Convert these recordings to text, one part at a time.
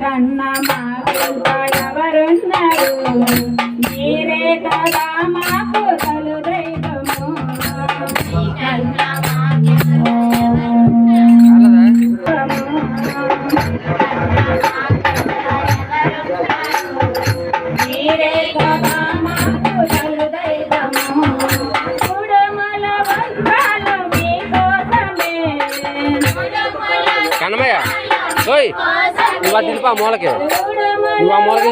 కన్నా మాకు ఎవరున్నారు మీరే కదా మాకు ఓయ్ నువ్వు అది నిలిపా మూలకి. నువ్వు ఆ మూలకి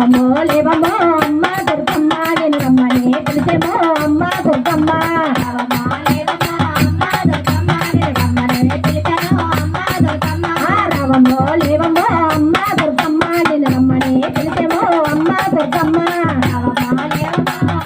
బొమ్మో లే బొమ్మో అమ్మ దుర్గమ్మ నేను రమ్మని పిలిచేమో అమ్మ దుర్గమ్మ. రావమ్మో లేవమ్మో